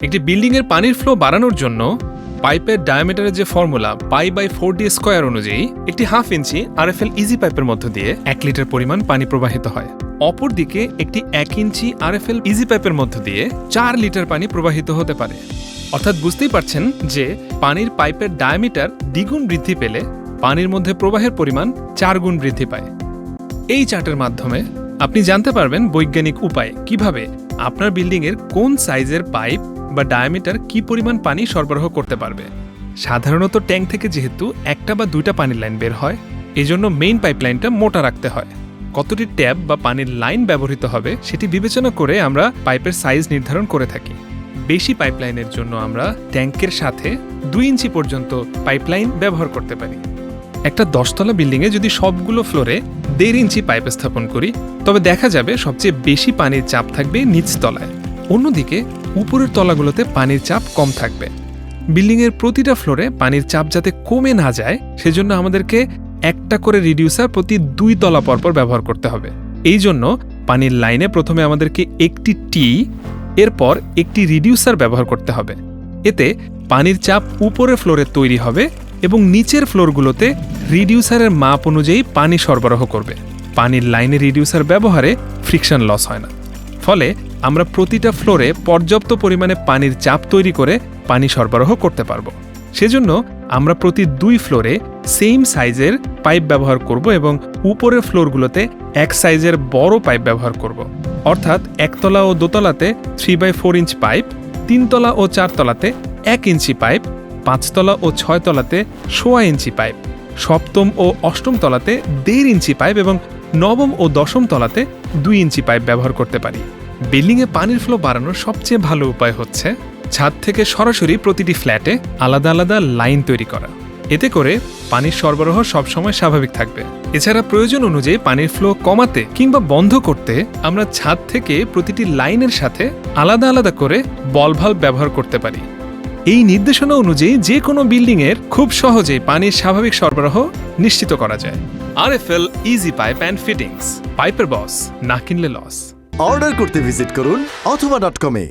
একটি বিল্ডিং এর পানির ফ্লো বাড়ানোর জন্য পাইপের ডায়ামিটারের যে formula pi by four D square অনুযায়ী একটি হাফ ইঞ্চি আর আরএফএল ইজি পাইপের মধ্য দিয়ে এক লিটার পরিমাণ পানি প্রবাহিত হয়। অপরদিকে একটি এক ইঞ্চি আর আরএফএল ইজি পাইপের মধ্য দিয়ে চার লিটার পানি প্রবাহিত হতে পারে। অর্থাৎ বুঝতেই পারছেন যে পানির পাইপের ডায়ামিটার দ্বিগুণ বৃদ্ধি পেলে পানির মধ্যে প্রবাহের পরিমাণ চার গুণ বৃদ্ধি পায়। এই চার্টের মাধ্যমে আপনি জানতে পারবেন বৈজ্ঞানিক উপায়ে কীভাবে আপনার বিল্ডিং এর কোন সাইজের পাইপ বা ডায়ামিটার কি পরিমাণ পানি সরবরাহ করতে পারবে? সাধারণত ট্যাঙ্ক থেকে যেহেতু একটা বা দুইটা পানির লাইন বের হয়, এজন্য মেইন পাইপলাইনটা মোটা রাখতে হয়। কতটি ট্যাপ বা পানির লাইন ব্যবহৃত হবে সেটি বিবেচনা করে আমরা পাইপের সাইজ নির্ধারণ করে থাকি। বেশি পাইপলাইনের জন্য আমরা ট্যাঙ্কের সাথে দুই ইঞ্চি পর্যন্ত পাইপলাইন ব্যবহার করতে পারি। একটা দশতলা বিল্ডিংয়ে যদি সবগুলো ফ্লোরে দেড় ইঞ্চি পাইপ স্থাপন করি, তবে দেখা যাবে সবচেয়ে বেশি পানির চাপ থাকবে নিচ তলায় অন্যদিকে, উপরের তলাগুলোতে পানির চাপ কম থাকবে। বিল্ডিংয়ের প্রতিটা ফ্লোরে পানির চাপ যাতে কমে না যায়, সেজন্য আমাদেরকে একটা করে রিডিউসার প্রতি দুই তলা পরপর ব্যবহার করতে হবে। এই জন্য পানির লাইনে প্রথমে আমাদেরকে একটি টি এরপর একটি রিডিউসার ব্যবহার করতে হবে। এতে পানির চাপ উপরের ফ্লোরে তৈরি হবে এবং নিচের ফ্লোরগুলোতে রিডিউসারের মাপ অনুযায়ী পানি সরবরাহ করবে। পানির লাইনে রিডিউসার ব্যবহারে ফ্রিকশন লস হয় না। ফলে আমরা প্রতিটা ফ্লোরে পর্যাপ্ত পরিমাণে পানির চাপ তৈরি করে পানি সরবরাহ করতে পারব। সেজন্য আমরা প্রতি দুই ফ্লোরে সেম সাইজের পাইপ ব্যবহার করব এবং উপরের ফ্লোরগুলোতে এক সাইজের বড় পাইপ ব্যবহার করব। অর্থাৎ একতলা ও দোতলাতে three by four inch pipe তিনতলা ও চারতলাতে এক ইঞ্চি পাইপ পাঁচতলা ও ছয় তলাতে সোয়া ইঞ্চি পাইপ সপ্তম ও অষ্টম তলাতে দেড় ইঞ্চি পাইপ এবং নবম ও দশম তলাতে দুই ইঞ্চি পাইপ ব্যবহার করতে পারি। বিল্ডিংয়ে পানির ফ্লো বাড়ানোর সবচেয়ে ভালো উপায় হচ্ছে ছাদ থেকে সরাসরি প্রতিটি ফ্ল্যাটে আলাদা আলাদা লাইন তৈরি করা। এতে করে পানির সরবরাহ সবসময় স্বাভাবিক থাকবে। এছাড়া প্রয়োজন অনুযায়ী পানির ফ্লো কমাতে কিংবা বন্ধ করতে আমরা ছাদ থেকে প্রতিটি লাইনের সাথে আলাদা আলাদা করে বল ভাল্ব ব্যবহার করতে পারি। এই নির্দেশনা অনুযায়ী যে কোনো বিল্ডিং এর খুব সহজেই পানির স্বাভাবিক সরবরাহ নিশ্চিত করা যায়। R F L easy pipe and fittings পাইপের বস না কিনলে লস অর্ডার করতে ভিজিট করুন অথবা ডট কমে।